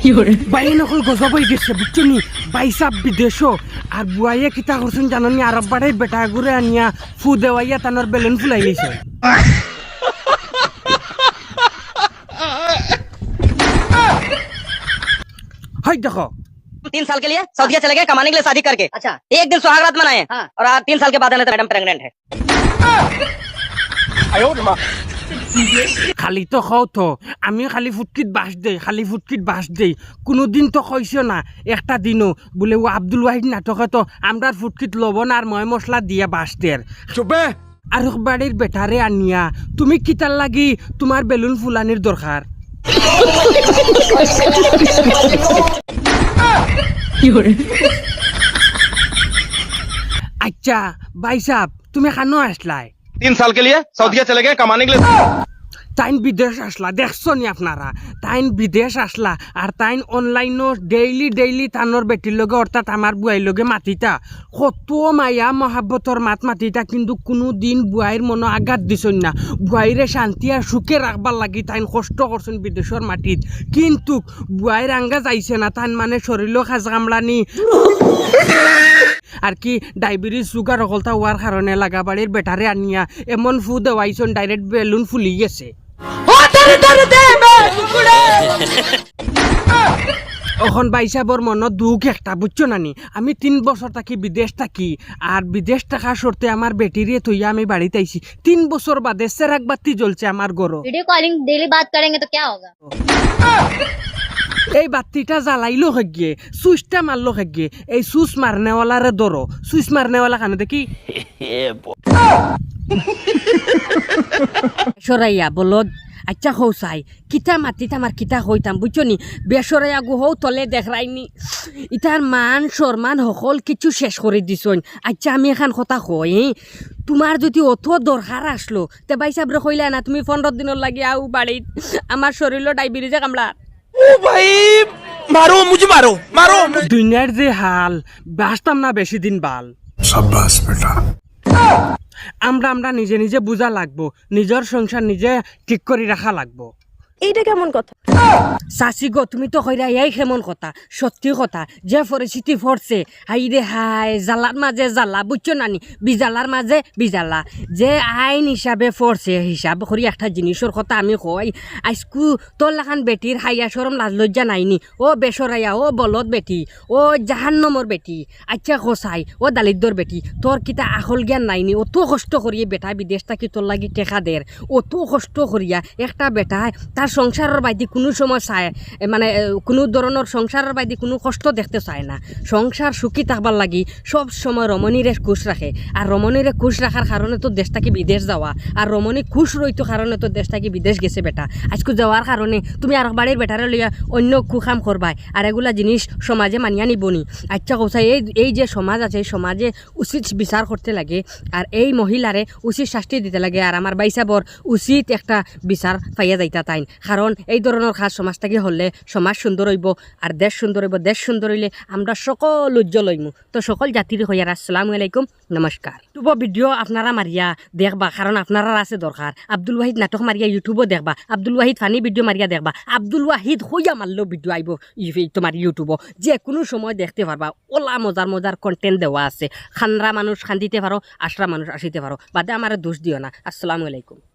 বাইরে নকল গজব হয়ে গেছে বুঝছো নি বাইসাব বিদেশ আর বুয়াইয়া কিতা করছেন জানি আরব বাড়ে বেটা ঘুরে আনিয়া ফু দেওয়াইয়া তানোর বেলুন ফুলাই গেছে হয় দেখো तीन साल के लिए सऊदीया चले गए कमाने के लिए शादी करके अच्छा एक दिन सुहागरात मनाए हाँ। और आज तीन साल के बाद आने तो मैडम प्रेग्नेंट है খালি তো খাও তো আমি খালি ফুটকিত বাস দেই খালি ফুটকিত বাস দেই। কোনোদিন তো কইছো না একটা দিনও বলে ও আব্দুল ওয়াহিদ নাটকে তো আমরার ফুটকিত লবণ আর ময় মশলা দিয়া বাস দের চুপে! আর বাড়ির বেটারে আনিয়া তুমি কিতার লাগি তোমার বেলুন ফুলানির দরকার আচ্ছা ভাই সাহ তুমি খানো আসলাই? तीन साल के लिए सऊदीया चले गए कमाने के लिए তাইন বিদেশ আসলা দেখছো নি আপনারা তাইন বিদেশ আসলা আর তাইন অনলাইনও ডেইলি ডেইলি তানোর বেটির লগে অর্থাৎ আমার বুয়াইর লগে মাতিতা কত মায়া মহাব্বতর মাত মাতিতা কিন্তু কোনো দিন বুয়াইর মনে আঘাত দিছন না বুয়াইরে শান্তি আর সুখে রাখবার লাগি তাইন কষ্ট করছেন বিদেশের মাটিত কিন্তু বুয়াইর আঙ্গা যাইছে না তাইন মানে শরীরও খাজ কামলানি আর কি ডায়াবেটিস সুগার অকলতা হওয়ার কারণে লাগাবাড়ির বেটারে আনিয়া এমন ফু দেওয়াইছন ডাইরেক্ট বেলুন ফুলি গেছে। অখন বাইসাবর মনত দুঃখ একটা বুঝছ নানি? আমি তিন বছর থাকি বিদেশ থাকি আর বিদেশ থাকা সত্ত্বে আমার বেটিরে তুইয়া আমি বাড়িতে আইছি তিন বছর বাদে সেরাক বাতি জ্বলছে আমার গরো ভিডিও কলিং ডেলি বাত করেন তো ক্যা হোগা? এই বাতিটা জ্বালাইলো হেগিয়ে সুইচটা মারলো হেগিয়ে। এই সুইচ মারনেওয়ালারে ধরো সুইচ মারনেওয়ালা কানে দেখি। সরাইয়া বলদ আচ্ছা হৌ চাই, কিতা মাতিত আমার কিতা হইতাম বুঝছ নি? বেসরাইয়া গু হৌ তলে দেখরাইনি ইতার মান সম্মান সকল কিছু শেষ করে দিছন আচ্ছা আমি এখান কথা কই? তোমার যদি অত দরকার আসলো তে বাই সাবরে কইলা না, তুমি পনেরো দিনের লাগে আও বাড়িত আমার শরীরও ডায়াবেটিসে ও ভাই মারো মারো মারো। দুনিয়ার যে হাল বাঁচতাম না বেশি দিন বাল। সাব্বাস বেটা। আমরা আমরা নিজে নিজে বুঝা লাগবো নিজের সংসার নিজে ঠিক করে রাখা লাগবো। এইটা কেমন কথা? চাচি গো, তুমি তো কইরা এই কেমন কথা? সত্যি কথা, যে পরিস্থিতি পড়ছে হাই রে হাই জ্বালার মাঝে জ্বালা বুঝছ নানি? বিজালার মাঝে বিজালা। যে আইন হিসাবে পড়ছে হিসাব করি একটা জিনিসের কথা আমি কই আজকু তোর লাখান বেটির হাইয়া সরম লাজ লজ্জা নাইনি? ও বেসরাইয়া ও বলদ বেটি ও জাহান্নমর বেটি আচ্ছা খসাই ও দালিদ্যর বেটি তোর কিতা আখল জ্ঞান নাইনি? অত কষ্ট করিয়ে বেটা বিদেশ থাকি তোর লাগি টেকা দের অত কষ্ট করিয়া একটা বেটায় তার সংসারের বাইদি কোনো সময় চায় মানে কোনো ধরনের সংসারের বাইদি কোনো কষ্ট দেখতে চায় না। সংসার সুখী থাকবার লাগি সব সময় রমণীরে খুশ রাখে আর রমণীরে খুশ রাখার কারণে তো দেশ থাকি বিদেশ যাওয়া আর রমণী খুশ রইতো কারণে তো দেশ থাকি বিদেশ গেছে বেটা। আজকে যাওয়ার কারণে তুমি আর বাড়ির বেটারে লইয়া অন্য কুখাম করবাই আর এগুলা জিনিস সমাজে মানিয়া নিবনি আচ্ছা কথা এই এই যে সমাজ আছে, এই সমাজে উচিত বিচার করতে লাগে। আর এই মহিলারে উচিত শাস্তি দিতে লাগে। আর আমার বাইসাবর উচিত একটা বিচার পাইয়া যাইতা তাইন। কারণ এই ধরনের কাজ সমাজ হলে সমাজ সুন্দর হইব আর দেশ সুন্দর হইব, দেশ সুন্দর হইলে আমরা সকল উজ্জ্বল হইমু। তো সকল জাতির হইয়ার আসসালামু আলাইকুম নমস্কার ইউটিউব ভিডিও আপনারা মারিয়া দেখবা কারণ আপনারা আছে দরকার আব্দুল ওয়াহিদ নাটক মারিয়া ইউটিউবও দেখবা। আব্দুল ওয়াহিদ ফানি ভিডিও মারিয়া দেখবা। আব্দুল ওয়াহিদ হইয়া মারলেও ভিডিও আইব তোমার ইউটিউবও। যে কোনো সময় দেখতে পারবা, ওলা মজার মজার কন্টেন্ট দেওয়া আছে। খানরা মানুষ খান্দিতে পারো আশরা মানুষ আসিতে পারো। বাদে আমার দোষ দিও না। আসসালামু আলাইকুম।